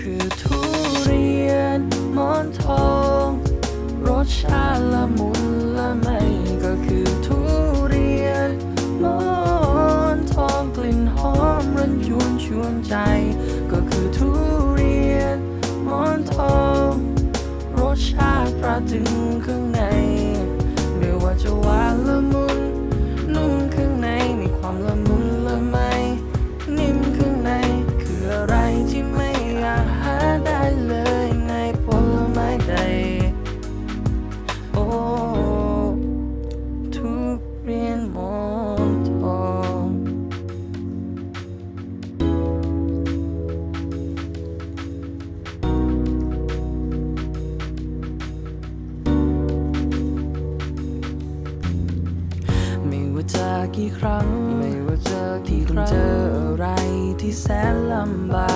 คือทุเรียนหมอนทอง รสชาติละมุนละไมก็คือทุเรียนหมอนทองกลิ่นหอมรันยวนชวนใจ ไม่ว่าจะกี่ครั้ง ไม่ว่าเจอกี่ครั้งเจออะไรที่แสนลำบาก